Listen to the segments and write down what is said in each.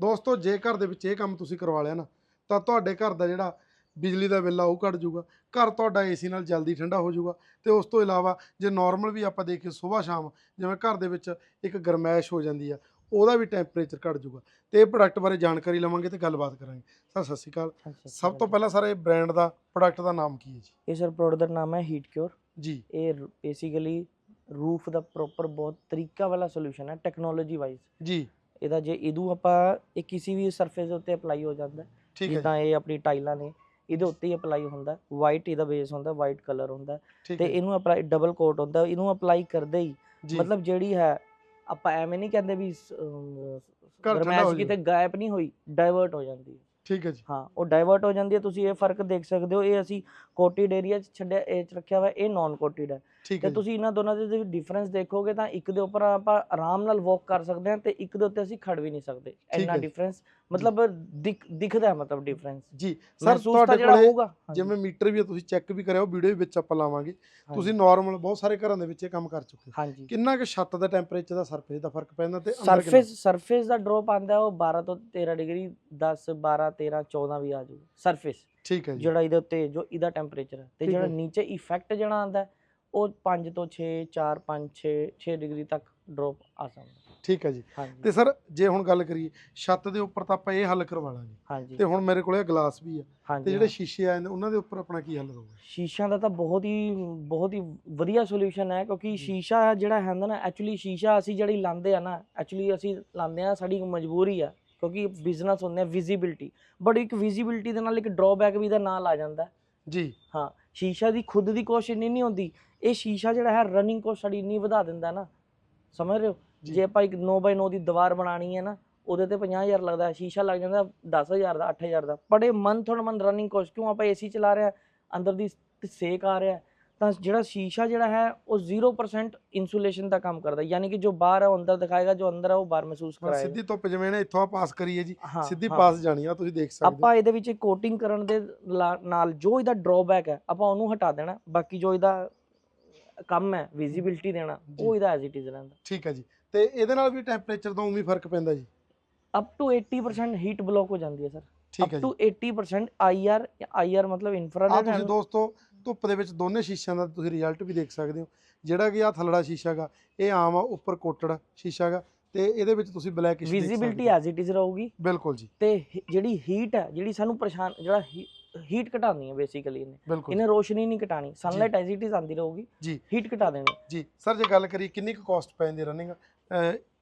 ਦੋਸਤੋ ਜੇ ਘਰ ਦੇ ਵਿੱਚ ਇਹ ਕੰਮ ਤੁਸੀਂ ਕਰਵਾ ਲਿਆ ਨਾ ਤਾਂ ਤੁਹਾਡੇ ਘਰ ਦਾ ਜਿਹੜਾ ਬਿਜਲੀ ਦਾ ਬਿੱਲ ਆ ਉਹ ਘਟ ਜਾਊਗਾ। ਘਰ ਤੁਹਾਡਾ ਏਸੀ ਨਾਲ ਜਲਦੀ ਠੰਡਾ ਹੋ ਜਾਊਗਾ। ਤੇ ਉਸ ਤੋਂ ਇਲਾਵਾ ਜੇ ਨਾਰਮਲ ਵੀ ਆਪਾਂ ਦੇਖੀਏ ਸਵੇਰ ਸ਼ਾਮ ਜਿਵੇਂ ਘਰ ਦੇ ਵਿੱਚ ਇੱਕ ਗਰਮੈਸ਼ ਹੋ ਜਾਂਦੀ ਆ ਉਹਦਾ ਵੀ ਟੈਂਪਰੇਚਰ ਘਟ ਜਾਊਗਾ। ਤੇ ਇਹ ਪ੍ਰੋਡਕਟ ਬਾਰੇ ਜਾਣਕਾਰੀ ਲਵਾਂਗੇ ਤੇ ਗੱਲਬਾਤ ਕਰਾਂਗੇ। ਸਰ ਸਤਿ ਸ਼੍ਰੀ ਅਕਾਲ। ਸਭ ਤੋਂ ਪਹਿਲਾਂ ਸਰ ਇਹ ਬ੍ਰਾਂਡ ਦਾ ਪ੍ਰੋਡਕਟ ਦਾ ਨਾਮ ਕੀ ਹੈ ਜੀ? ਇਹ ਸਰ ਪ੍ਰੋਡਕਟ ਦਾ ਨਾਮ ਹੈ ਹੀਟ ਕਿਉਰ ਜੀ। ਇਹ ਬੇਸਿਕਲੀ ਰੂਫ ਦਾ ਪ੍ਰੋਪਰ ਬਹੁਤ ਤਰੀਕਾ ਵਾਲਾ ਸੋਲੂਸ਼ਨ ਹੈ ਟੈਕਨੋਲੋਜੀ ਵਾਈਜ਼ ਜੀ। ਇਹਦਾ ਜੇ ਇਹਦੂ ਆਪਾਂ ਇਹ ਕਿਸੇ ਵੀ ਸਰਫੇਸ ਉੱਤੇ ਅਪਲਾਈ ਹੋ ਜਾਂਦਾ। ਠੀਕ ਹੈ ਜਿੱਦਾਂ ਇਹ ਆਪਣੀ ਟਾਈਲਾਂ ਨੇ ਇਹਦੇ ਉੱਤੇ ਹੀ ਅਪਲਾਈ ਹੁੰਦਾ। ਵਾਈਟ ਇਹਦਾ ਬੇਸ ਹੁੰਦਾ ਵਾਈਟ ਕਲਰ ਹੁੰਦਾ। ਤੇ ਇਹਨੂੰ ਅਪਲਾਈ ਡਬਲ ਕੋਟ ਹੁੰਦਾ ਇਹਨੂੰ ਅਪਲਾਈ ਕਰਦੇ ਹੀ। ਮਤਲਬ ਜਿਹੜੀ ਹੈ ਆਪਾਂ ਐਵੇਂ ਨਹੀਂ ਕਹਿੰਦੇ ਵੀ ਗਰਮੈਸ਼। ਕਿਤੇ ਗਾਇਬ ਨਹੀਂ ਹੋਈ ਡਾਇਵਰਟ ਹੋ ਜਾਂਦੀ ਹੈ। ਠੀਕ ਹੈ ਜੀ। ਹਾਂ ਉਹ ਡਾਇਵਰਟ ਹੋ ਜਾਂਦੀ ਹੈ ਤੁਸੀਂ ਇਹ ਫ਼ਰਕ ਦੇਖ ਸਕਦੇ ਹੋ ਇਹ ਅਸੀਂ ਕੋਟਿਡ ਏਰੀਆ 'ਚ ਛੱਡਿਆ ਇਹ 'ਚ ਰੱਖਿਆ ਹੋਇਆ ਇਹ ਨਾਨ ਕੋਟਿਡ ਹੈ। ਤੇ ਜੀ। ਤੁਸੀਂ ਇਹਨਾਂ ਦੋਨਾਂ ਦੇ ਡਿਫਰੈਂਸ ਦੇਖੋਗੇ ਤਾਂ ਇੱਕ ਦੇ ਉੱਪਰ ਆਪਾਂ ਆਰਾਮ ਨਾਲ ਵਾਕ ਕਰ ਸਕਦੇ ਹਾਂ ਤੇ ਇੱਕ ਦੇ ਉੱਤੇ ਅਸੀਂ ਖੜ ਵੀ ਨਹੀਂ ਸਕਦੇ। ਇੰਨਾ ਜੀ। ਡਿਫਰੈਂਸ ਮਤਲਬ ਦਿਖ ਦਿਖਦਾ ਹੈ ਮਤਲਬ ਡਿਫਰੈਂਸ ਜੀ ਸਰ ਤੁਹਾਡੇ ਕੋਲੇ ਜਿਵੇਂ ਮੀਟਰ ਵੀ ਤੁਸੀਂ ਚੈੱਕ ਵੀ ਕਰਿਓ ਵੀਡੀਓ ਵਿੱਚ ਆਪਾਂ ਲਾਵਾਂਗੇ। ਤੁਸੀਂ ਨਾਰਮਲ ਬਹੁਤ ਸਾਰੇ ਘਰਾਂ ਦੇ ਵਿੱਚ ਇਹ ਕੰਮ ਕਰ ਚੁੱਕੇ ਹੋ। ਕਿੰਨਾ ਕੁ ਛੱਤ ਦਾ ਟੈਂਪਰੇਚਰ ਦਾ ਸਰਫੇਸ ਦਾ ਫ਼ਰਕ ਪੈਂਦਾ ਤੇ? ਸਰਫੇਸ ਸਰਫੇਸ ਦਾ ਡ੍ਰੌਪ ਆਂਦਾ ਉਹ 12 ਤੋਂ 13 ਡਿਗਰੀ 10 12 13 14 ਵੀ ਆ ਜਾਊ ਸਰਫੇਸ ਠੀਕ ਹੈ ਜੀ। ਜਿਹੜਾ ਇਹਦੇ ਉੱਤੇ ਜੋ ਇਹਦਾ ਟੈਂਪਰੇਚਰ ਹੈ। ਤੇ ਜਿਹੜਾ ਹੈ। ਨੀਚੇ ਇਫੈਕਟ ਜਿਹੜਾ ਆਂਦਾ ਹੈ, ਉਹ 5 ਤੋਂ 6 4 5 6 6 ਡਿਗਰੀ ਤੱਕ ਡ੍ਰੌਪ ਆ ਸਕਦਾ ਠੀਕ ਹੈ ਜੀ। ਤੇ ਸਰ ਜੇ ਹੁਣ ਗੱਲ ਕਰੀਏ ਛੱਤ ਦੇ ਉੱਪਰ ਤਾਂ ਆਪਾਂ ਇਹ ਹੱਲ ਕਰਵਾ ਲਾਂਗੇ। ਤੇ ਹੁਣ ਮੇਰੇ ਕੋਲੇ ਗਲਾਸ ਵੀ ਆ। ਤੇ ਜਿਹੜੇ ਹਾਂ। ਸ਼ੀਸ਼ੇ ਆ ਜਾਂਦੇ ਉਹਨਾਂ ਦੇ ਉੱਪਰ ਆਪਣਾ ਕੀ ਹੱਲ ਰਹੂਗਾ ਸ਼ੀਸ਼ਿਆਂ ਦਾ ਤਾਂ ਬਹੁਤ ਹੀ ਬਹੁਤ ਹੀ ਵਧੀਆ ਸੋਲੂਸ਼ਨ ਹੈ ਕਿਉਂਕਿ ਸ਼ੀਸ਼ਾ ਜਿਹੜਾ ਹੁੰਦਾ ਨਾ ਐਕਚੁਅਲੀ ਸ਼ੀਸ਼ਾ ਅਸੀਂ ਜਿਹੜੀ ਲਾਉਂਦੇ ਆ ਨਾ ਐਕਚੁਅਲੀ ਅਸੀਂ ਲਾਉਂਦੇ ਆ ਸਾਡੀ ਮਜਬੂਰੀ ਆ। ਕਿਉਂਕਿ ਬਿਜ਼ਨਸ ਹੁੰਦੇ ਆ ਵਿਜ਼ਿਬਿਲਟੀ ਬਟ ਇੱਕ ਵਿਜ਼ਿਬਿਲਟੀ ਦੇ ਨਾਲ ਇੱਕ ਡਰਾਬੈਕ ਵੀ ਦਾ ਨਾਲ ਆ ਜਾਂਦਾ। ਜੀ। ਹਾਂ ਸ਼ੀਸ਼ਾ ਦੀ ਖੁਦ ਦੀ ਕੋਸ਼ਿਸ਼ ਇੰਨੀ ਨਹੀਂ ਹੁੰਦੀ। ਇਹ ਸ਼ੀਸ਼ਾ ਜਿਹੜਾ ਹੈ ਰਨਿੰਗ ਕੋਸਟ ਸਾਡੀ ਇੰਨੀ ਵਧਾ ਦਿੰਦਾ ਨਾ। ਸਮਝ ਰਹੇ ਹੋ? ਜੀ। ਆਪਾਂ ਇੱਕ 9x9 ਦੀ ਦੀਵਾਰ ਬਣਾਣੀ ਹੈ ਨਾ ਉਹਦੇ ਤੇ 50000 ਲੱਗਦਾ ਸ਼ੀਸ਼ਾ ਲੱਗ ਜਾਂਦਾ 10000 ਦਾ 8000 ਦਾ। ਇਹ month on month running cost ਕਿਉਂ ਆਪਾਂ ਏਸੀ ਚਲਾ ਰਹੇ ਹਾਂ? ਅੰਦਰ ਦੀ ਸੇਕ ਆ ਰਿਹਾ ਤਾਂ ਜਿਹੜਾ ਸ਼ੀਸ਼ਾ ਜਿਹੜਾ ਹੈ ਉਹ 0% ਇਨਸੂਲੇਸ਼ਨ ਦਾ ਕੰਮ ਕਰਦਾ। ਯਾਨੀ ਕਿ ਜੋ ਬਾਹਰ ਹੈ ਉਹ ਅੰਦਰ ਦਿਖਾਏਗਾ ਜੋ ਅੰਦਰ ਹੈ ਉਹ ਬਾਹਰ ਮਹਿਸੂਸ ਕਰਾਏਗਾ। ਸਿੱਧੀ ਧੁੱਪ ਜਿਵੇਂ ਨੇ ਇੱਥੋਂ ਪਾਸ ਕਰੀਏ ਜੀ ਸਿੱਧੀ। ਪਾਸ ਜਾਣੀ ਆ ਤੁਸੀਂ ਦੇਖ ਸਕਦੇ ਆਪਾਂ ਇਹਦੇ ਵਿੱਚ ਕੋਟਿੰਗ ਕਰਨ ਦੇ ਨਾਲ ਜੋ ਇਹਦਾ ਡਰਾਬੈਕ ਹੈ ਆਪਾਂ ਉਹਨੂੰ ਹਟਾ ਦੇਣਾ। ਬਾਕੀ ਜੋ ਇਹਦਾ ਕੰਮ ਹੈ ਵਿਜ਼ਿਬਿਲਟੀ ਦੇਣਾ। ਉਹ ਇਹਦਾ ਐਜ਼ ਇਟ ਇਜ਼ ਰਹਿੰਦਾ। ਠੀਕ ਹੈ ਜੀ। ਤੇ ਇਹਦੇ ਨਾਲ ਵੀ ਟੈਂਪਰੇਚਰ ਤੋਂ ਹੀ ਫ਼ਰਕ ਪੈਂਦਾ ਜੀ? ਅਪ ਟੂ 80% ਹੀਟ ਬਲੌਕ ਹੋ ਜਾਂਦੀ ਹੈ ਸਰ ਠੀਕ ਅਪ ਹੈ ਟੂ ਜੀ। 80% ਆਈਆਰ ਆਈਆਰ ਮਤਲਬ ਇਨਫਰਾਰੈਡ ਤੁਸੀਂ ਦੋਸਤੋ ਧੁੱਪ ਦੇ ਵਿੱਚ ਦੋਨੇ ਸ਼ੀਸ਼ਿਆਂ ਦਾ ਤੁਸੀਂ ਰਿਜ਼ਲਟ ਵੀ ਦੇਖ ਸਕਦੇ ਹੋ। ਜਿਹੜਾ ਕਿ ਆ ਥੱਲੜਾ ਸ਼ੀਸ਼ਾ ਗਾ ਇਹ ਆਮ ਆ ਉੱਪਰ ਕੋਟੜ ਸ਼ੀਸ਼ਾ ਗਾ ਤੇ ਇਹਦੇ ਵਿੱਚ ਤੁਸੀਂ black visibility as it is ਰਹੂਗੀ। ਬਿਲਕੁਲ ਜੀ। ਤੇ ਜਿਹੜੀ ਹੀਟ ਹੈ ਜਿਹੜੀ ਸਾਨੂੰ ਪਰੇਸ਼ਾਨ ਜਿਹੜਾ ਹੀਟ ਘਟਾਉਣੀ ਹੈ ਬੇਸਿਕਲੀ ਇਹਨੇ। ਇਹਨੇ ਰੋਸ਼ਨੀ ਨਹੀਂ ਘਟਾਣੀ ਸਨਲਾਈਟ ਐਜ਼ ਇਟ ਇਜ਼ ਆਂਦੀ ਰਹੂਗੀ। ਜੀ। ਹੀਟ ਘਟਾ ਦੇਣੀ। ਜੀ। ਸਰ ਜੇ ਗੱਲ ਕਰੀ ਕਿੰਨੀ ਕੁ ਕਾਸਟ ਪੈ ਜਾਂਦੀ ਰਨਿੰਗ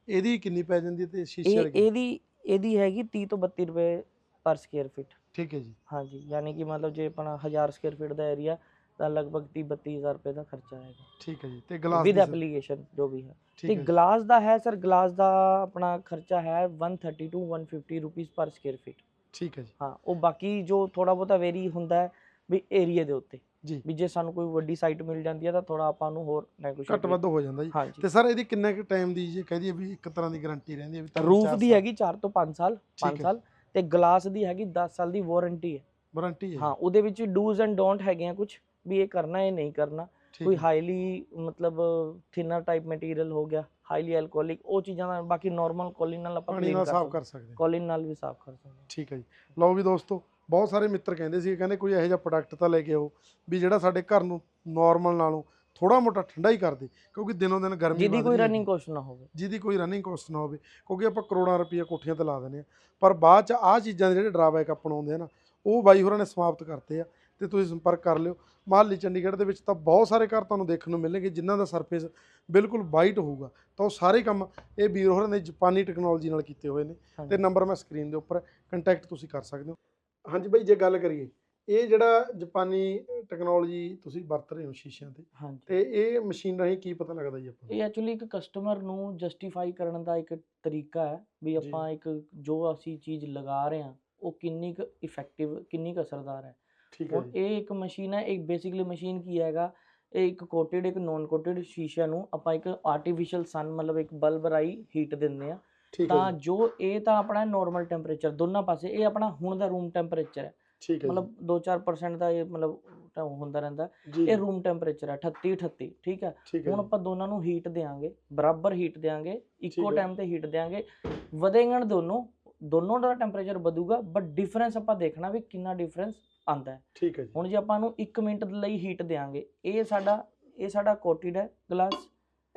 ਇਹਦੀ ਕਿੰਨੀ ਪੈ ਜਾਂਦੀ ਤੇ ਸ਼ੀਸ਼ੇ ਵਾਲੀ ਇਹਦੀ ਇਹਦੀ ਹੈਗੀ 30 ਤੋਂ 32 ਰੁਪਏ ਪਰ ਸਕੁਅਰ ਫੀਟ ਠੀਕ ਹੈ ਜੀ। ਹਾਂਜੀ ਯਾਨੀ ਕਿ ਮਤਲਬ ਜੇ ਆਪਣਾ 1000 ਸਕੁਅਰ ਫੀਟ ਦਾ ਏਰੀਆ ਤਾਂ ਲਗਭਗ 30 32000 ਰੁਪਏ ਦਾ ਖਰਚਾ ਆਏਗਾ। ਠੀਕ ਹੈ ਜੀ ਤੇ ਗਲਾਸ ਵਿਦ ਐਪਲੀਕੇਸ਼ਨ ਜੋ ਵੀ ਹੈ। ਠੀਕ ਤੇ। ਗਲਾਸ ਦਾ ਹੈ ਸਰ ਗਲਾਸ ਦਾ ਆਪਣਾ ਖਰਚਾ ਹੈ 130 to 150 rupees per square feet ਠੀਕ ਹੈ ਜੀ। ਹਾਂ ਉਹ ਬਾਕੀ ਜੋ ਥੋੜਾ ਬਹੁਤਾ ਵੇਰੀ ਹੁੰਦਾ ਹੈ ਵੀ ਏਰੀਆ ਦੇ ਉੱਤੇ। ਜੀ। ਵੀ ਜੇ ਸਾਨੂੰ ਕੋਈ ਵੱਡੀ ਸਾਈਟ ਮਿਲ ਜਾਂਦੀ ਹੈ ਤਾਂ ਥੋੜਾ ਆਪਾਂ ਨੂੰ ਹੋਰ ਨੈਗੋਸ਼ੀਏਟ ਘੱਟ ਵੱਧ ਹੋ ਜਾਂਦਾ ਜੀ। ਤੇ ਸਰ ਇਹਦੀ ਕਿੰਨੇ ਕੁ ਟਾਈਮ ਦੀ ਜੇ ਕਹਦੀ ਵੀ ਇੱਕ ਤਰ੍ਹਾਂ ਦੀ ਗਾਰੰਟੀ ਰਹਿੰਦੀ ਹੈ ਵੀ ਰੂਫ ਦੀ ਹੈਗੀ 4 ਤੋਂ 5 ਸਾਲ ਠੀਕ 5 ਹੈ। ਸਾਲ। ਤੇ ਗਲਾਸ ਦੀ ਹੈਗੀ 10 ਸਾਲ ਦੀ ਵਾਰੰਟੀ ਹੈ। ਵਾਰੰਟੀ ਹੈ। ਹਾਂ ਉਹਦੇ ਵਿੱਚ ਡੂਜ਼ ਐਂਡ ਡੋਂਟ ਹੈਗੇ ਆ ਕੁਝ ਵੀ ਇਹ ਕਰਨਾ ਇਹ ਨਹੀਂ ਕਰਨਾ ਠੀਕ ਕੋਈ। ਹਾਈਲੀ ਮਤਲਬ ਥਿਨਰ ਟਾਈਪ ਮਟੀਰੀਅਲ ਹੋ ਗਿਆ ਹਾਈਲੀ ਐਲਕੋਹਲਿਕ ਉਹ ਚੀਜ਼ਾਂ ਦਾ ਬਾਕੀ ਨਾਰਮਲ ਕੋਲਿਨ ਨਾਲ ਆਪਾਂ ਪਾਣੀ ਨਾਲ ਕਰ ਸਾਫ਼ ਸਕਦੇ ਕਰ ਸਕਦੇ ਹਾਂ। ਕੋਲਿਨ ਨਾਲ ਵੀ ਸਾਫ਼ ਕਰ ਸਕਦੇ ਹਾਂ। ਠੀਕ ਹੈ ਜੀ ਲਓ ਵੀ ਦੋਸਤੋ ਬਹੁਤ ਸਾਰੇ ਮਿੱਤਰ ਕਹਿੰਦੇ ਸੀ ਕਹਿੰਦੇ ਕੋਈ ਇਹੋ ਜਿਹਾ ਪ੍ਰੋਡਕਟ ਤਾਂ ਲੈ ਕੇ ਆਓ ਵੀ ਜਿਹੜਾ ਸਾਡੇ ਘਰ ਨੂੰ ਨਾਰਮਲ ਨਾਲੋਂ ਥੋੜਾ ਮੋਟਾ ਠੰਡਾ ਹੀ ਕਰ ਦੇ ਕਿਉਂਕਿ ਦਿਨੋਂ ਦਿਨ ਗਰਮੀ ਜਿਹਦੀ ਕੋਈ। ਰਨਿੰਗ ਕੋਸਟ ਨਾ ਹੋਵੇ ਜਿਹਦੀ ਕੋਈ ਰਨਿੰਗ ਕੋਸਟ ਨਾ ਹੋਵੇ ਕਿਉਂਕਿ ਆਪਾਂ ਕਰੋੜਾਂ ਰੁਪਏ ਕੋਠੀਆਂ ਤੇ ਲਾ ਦਿੰਦੇ ਆ ਪਰ ਬਾਅਦ ਚ ਆਹ ਚੀਜ਼ਾਂ ਦੇ ਜਿਹੜੇ ਡਰਾਬੈਕ ਆਪਾਂ ਨੂੰ ਆਉਂਦੇ ਆ ਨਾ ਉਹ ਬਾਈ ਹੋਰਾਂ ਨੇ ਸਮਾਪਤ ਕਰਤੇ ਆ ਤੇ ਤੁਸੀਂ ਸੰਪਰਕ ਕਰ ਲਿਓ ਮਾਹਲੀ ਚੰਡੀਗੜ੍ਹ ਦੇ ਵਿੱਚ ਤਾਂ ਬਹੁਤ ਸਾਰੇ ਘਰ ਤੁਹਾਨੂੰ ਦੇਖਣ ਨੂੰ ਮਿਲਣਗੇ ਜਿਨ੍ਹਾਂ ਦਾ ਸਰਫੇਸ ਬਿਲਕੁਲ ਵਾਈਟ ਹੋਊਗਾ ਤਾਂ ਉਹ ਸਾਰੇ ਕੰਮ ਇਹ ਵੀਰ ਹੋਰਾਂ ਨੇ ਜਾਪਾਨੀ ਟੈਕਨੋਲੋਜੀ ਨਾਲ ਕੀਤੇ ਹੋਏ ਨੇ ਤੇ। ਨੰਬਰ ਮੈਂ ਸਕਰੀਨ ਦੇ ਉੱਪਰ ਕੰਟੈਕਟ ਤੁਸੀਂ ਕਰ ਸਕਦੇ ਹੋ ਹਾਂਜੀ ਬਾਈ ਜੇ ਗੱਲ ਕਰੀਏ ਇਹ ਜਿਹੜਾ ਜਾਪਾਨੀ ਟੈਕਨੋਲੋਜੀ ਤੁਸੀਂ ਵਰਤ ਰਹੇ ਹੋ ਸ਼ੀਸ਼ਿਆਂ ਤੇ ਤੇ ਇਹ ਮਸ਼ੀਨ ਰਾਹੀਂ ਕੀ ਪਤਾ ਲੱਗਦਾ ਜੀ ਆਪਾਂ? ਇਹ ਐਕਚੁਅਲੀ ਇੱਕ ਕਸਟਮਰ ਨੂੰ ਜਸਟੀਫਾਈ ਕਰਨ ਦਾ ਇੱਕ ਤਰੀਕਾ ਹੈ ਵੀ। ਆਪਾਂ ਇੱਕ ਜੋ ਅਸੀਂ ਚੀਜ਼ ਲਗਾ ਰਹੇ ਹਾਂ ਉਹ ਕਿੰਨੀ ਕੁ ਇਫੈਕਟਿਵ ਕਿੰਨੀ ਕੁ ਅਸਰਦਾਰ ਹੈ ਠੀਕ ਹੈ ਹੁਣ ਜੀ। ਇਹ ਇੱਕ ਮਸ਼ੀਨ ਹੈ ਇੱਕ ਬੇਸਿਕਲੀ ਮਸ਼ੀਨ ਕੀ ਹੈਗਾ ਇਹ ਇੱਕ ਕੋਟਡ ਇੱਕ ਨੋਨ ਕੋਟਡ ਸ਼ੀਸ਼ਿਆਂ ਨੂੰ ਆਪਾਂ ਇੱਕ ਆਰਟੀਫੀਸ਼ੀਅਲ ਸਨ ਮਤਲਬ ਇੱਕ ਬਲਬ ਰਾਈ ਹੀਟ ਦਿੰਦੇ ਆ ਠੀਕ ਹੈ ਤਾਂ ਜੀ। ਜੋ ਇਹ ਤਾਂ ਆਪਣਾ ਨਾਰਮਲ ਟੈਂਪਰੇਚਰ ਦੋਨਾਂ ਪਾਸੇ ਇਹ ਆਪਣਾ ਹੁਣ ਦਾ ਰੂਮ ਟੈਂਪਰੇਚਰ ਹੈ। ਠੀਕ ਹੈ ਮਤਲਬ 2-4% ਦਾ ਇਹ ਮਤਲਬ ਤਾਂ ਹੁੰਦਾ ਰਹਿੰਦਾ। ਜੀ। ਇਹ ਰੂਮ ਟੈਂਪਰੇਚਰ ਹੈ 38 38 ਠੀਕ ਹੈ। ਠੀਕ ਹੈ ਹੁਣ। ਆਪਾਂ ਦੋਨਾਂ ਨੂੰ ਹੀਟ ਦੇਾਂਗੇ ਬਰਾਬਰ ਹੀਟ ਦੇਾਂਗੇ ਇੱਕੋ ਹੈ। ਟਾਈਮ ਤੇ ਹੀਟ ਦੇਾਂਗੇ ਵਧੇਗਣ ਦੋਨੋਂ ਦੋਨੋਂ ਦਾ ਟੈਂਪਰੇਚਰ ਵਧੂਗਾ ਬਟ ਡਿਫਰੈਂਸ ਆਪਾਂ ਦੇਖਣਾ ਵੀ ਕਿੰਨਾ ਡਿਫਰੈਂਸ ਆਂਦਾ ਹੈ। ਠੀਕ ਹੈ ਜੀ। ਹੁਣ ਜੇ ਆਪਾਂ ਨੂੰ 1 ਮਿੰਟ ਲਈ ਹੀਟ ਦੇਾਂਗੇ ਇਹ ਸਾਡਾ ਇਹ ਸਾਡਾ ਕੋਟਿਡ ਹੈ ਗਲਾਸ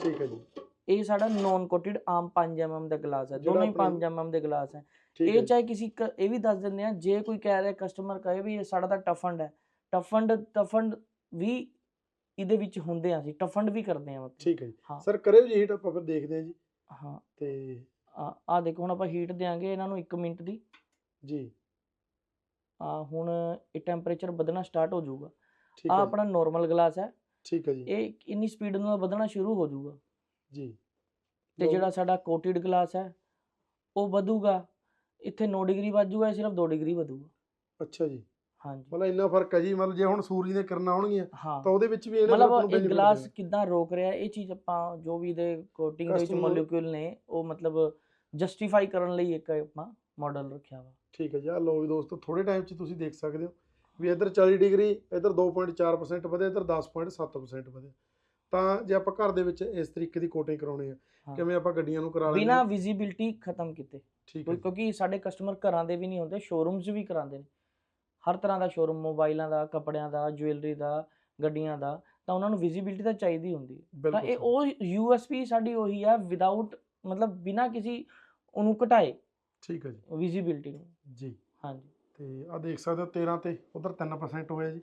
ਠੀਕ ਹੈ ਜੀ। ਇਹ ਸਾਡਾ ਨੌਨ ਕੋਟਿਡ ਆਮ 5 mm ਦਾ ਗਲਾਸ ਹੈ। ਦੋਨੋਂ ਹੀ ਆਪਣੀ- 5 mm ਦੇ ਗਲਾਸ ਹੈ। ਇਹ ਚਾਹੇ ਕਿਸੇ ਇਹ ਵੀ ਦੱਸ ਦਿੰਦੇ ਆ ਜੇ ਕੋਈ ਕਹਿ ਰਿਹਾ ਕਸਟਮਰ ਕਹੇ ਵੀ ਇਹ ਸਾਡਾ ਤਾਂ ਟਫੰਡ ਹੈ। ਟਫੰਡ ਟਫੰਡ ਵੀ ਇਹਦੇ ਵਿੱਚ ਹੁੰਦੇ ਆ ਅਸੀਂ। ਟਫੰਡ ਵੀ ਕਰਦੇ ਆ। ਮਤਲਬ ਠੀਕ ਹੈ ਜੀ। ਸਰ ਕਰਿਓ ਜੀ ਹੀਟ ਆਪਾਂ ਫਿਰ ਦੇਖਦੇ ਹਾਂ ਜੀ। ਹਾਂ। ਤੇ ਆ ਆਹ ਦੇਖੋ ਹੁਣ ਆਪਾਂ ਹੀਟ ਦੇਾਂਗੇ ਇਹਨਾਂ ਨੂੰ 1 ਮਿੰਟ ਦੀ। ਜੀ। ਆ ਹੁਣ ਇਹ ਟੈਂਪਰੇਚਰ ਵਧਣਾ ਸਟਾਰਟ ਹੋ ਜਾਊਗਾ। ਆ ਆਪਣਾ ਨਾਰਮਲ ਗਲਾਸ ਹੈ। ਠੀਕ ਹੈ ਜੀ। ਇਹ ਇੰਨੀ ਸਪੀਡ ਨਾਲ ਵਧਣਾ ਸ਼ੁਰੂ ਹੋ ਜਾਊਗਾ। ਜੀ। ਤੇ ਜਿਹੜਾ ਸਾਡਾ ਕੋਟਿਡ ਗਲਾਸ ਹੈ ਉਹ ਵਧੂਗਾ। ਇੱਥੇ 9 ਡਿਗਰੀ ਇਹ ਸਿਰਫ 2 ਡਿਗਰੀ ਵਧੂਗਾ। ਅੱਛਾ ਜੀ। ਹਾਂਜੀ। ਮਤਲਬ ਇੰਨਾ ਫ਼ਰਕ ਹੈ ਜੀ ਮਤਲਬ ਜੇ ਹੁਣ ਸੂਰਜ ਦੀਆਂ ਕਿਰਨਾਂ ਆਉਣਗੀਆਂ ਹਾਂ। ਤਾਂ ਉਹਦੇ ਵਿੱਚ ਵੀ ਨੂੰ ਮਤਲਬ ਇਹ ਗਲਾਸ। ਕਿੱਦਾਂ ਰੋਕ ਰਿਹਾ ਇਹ ਚੀਜ਼ ਆਪਾਂ ਜੋ ਵੀ ਇਹਦੇ ਕੋਟਿੰਗ ਦੇ ਵਿੱਚ ਮੋਲੀਕਿਊਲ ਨੇ ਉਹ ਮਤਲਬ ਜਸਟੀਫਾਈ ਕਰਨ ਲਈ ਇੱਕ ਆਪਾਂ ਮਾਡਲ ਰੱਖਿਆ ਵਾ। ਠੀਕ ਹੈ ਜੀ ਆ ਲਓ ਵੀ ਦੋਸਤੋ ਥੋੜੇ ਟਾਈਮ 'ਚ ਤੁਸੀਂ ਦੇਖ ਸਕਦੇ ਹੋ ਵੀ ਇੱਧਰ 40 ਡਿਗਰੀ ਇੱਧਰ 2.4% ਵਧਿਆ ਇੱਧਰ 10.7% ਵਧਿਆ ਤਾਂ ਜੇ ਆਪਾਂ ਘਰ ਦੇ ਵਿੱਚ ਇਸ ਤਰੀਕੇ ਦੀ ਕੋਟਿੰਗ ਕਰਾਉਣੀ ਹੈ। ਕਿਵੇਂ ਆਪਾਂ ਗੱਡੀਆਂ ਨੂੰ ਕਰਾ ਲੈਂਦੇ ਬਿਨਾ ਵਿਜ਼ਿਬਿਲਟੀ ਖਤਮ ਕੀਤੇ। ਕਿਉਂਕਿ ਸਾਡੇ ਕਸਟਮਰ ਘਰਾਂ ਦੇ ਵੀ ਨਹੀਂ ਹੁੰਦੇ ਸ਼ੋਰੂਮਸ ਵੀ ਕਰਾਉਂਦੇ ਨੇ। ਹਰ ਤਰ੍ਹਾਂ ਦਾ ਸ਼ੋਰੂਮ ਮੋਬਾਈਲਾਂ ਦਾ ਕੱਪੜਿਆਂ ਦਾ ਜੁਐਲਰੀ ਦਾ ਗੱਡੀਆਂ ਦਾ ਤਾਂ ਉਹਨਾਂ ਨੂੰ ਵਿਜ਼ਿਬਿਲਟੀ ਤਾਂ ਚਾਹੀਦੀ ਹੁੰਦੀ ਤਾਂ ਇਹ। ਉਹ ਯੂਐਸਪੀ ਸਾਡੀ ਉਹੀ ਆ ਵਿਦਆਊਟ ਮਤਲਬ ਬਿਨਾ ਕਿਸੇ ਉਹਨੂੰ ਘਟਾਏ। ਠੀਕ ਹੈ ਜੀ। ਵਿਜ਼ਿਬਿਲਟੀ ਨੂੰ। ਜੀ। ਹਾਂਜੀ। ਤੇ ਆ ਦੇਖ ਸਕਦੇ ਹੋ 13 ਤੇ ਉਧਰ 3% ਹੋਇਆ ਜੀ।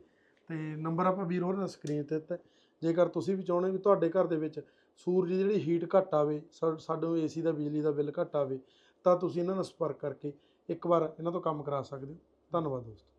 ਤੇ ਨੰਬਰ ਆਪਾਂ ਵੀਰ ਹੋਰ ਸਕਰੀਨ ਤੇ ਦਿੱਤਾ। ਜੇਕਰ ਤੁਸੀਂ ਵੀ ਚਾਹੁੰਦੇ ਵੀ ਤੁਹਾਡੇ ਘਰ ਦੇ ਵਿੱਚ ਸੂਰਜ ਦੀ ਜਿਹੜੀ ਹੀਟ ਘੱਟ ਆਵੇ ਸਾ- ਸਾਡੇ ਏਸੀ ਦਾ ਬਿਜਲੀ ਦਾ ਬਿੱਲ ਘੱਟ ਆਵੇ ਤਾਂ ਤੁਸੀਂ ਇਹਨਾਂ ਨਾਲ ਸੰਪਰਕ ਕਰਕੇ ਇੱਕ ਵਾਰ ਇਹਨਾਂ ਤੋਂ ਕੰਮ ਕਰਾ ਸਕਦੇ ਹੋ। ਧੰਨਵਾਦ ਦੋਸਤੋ।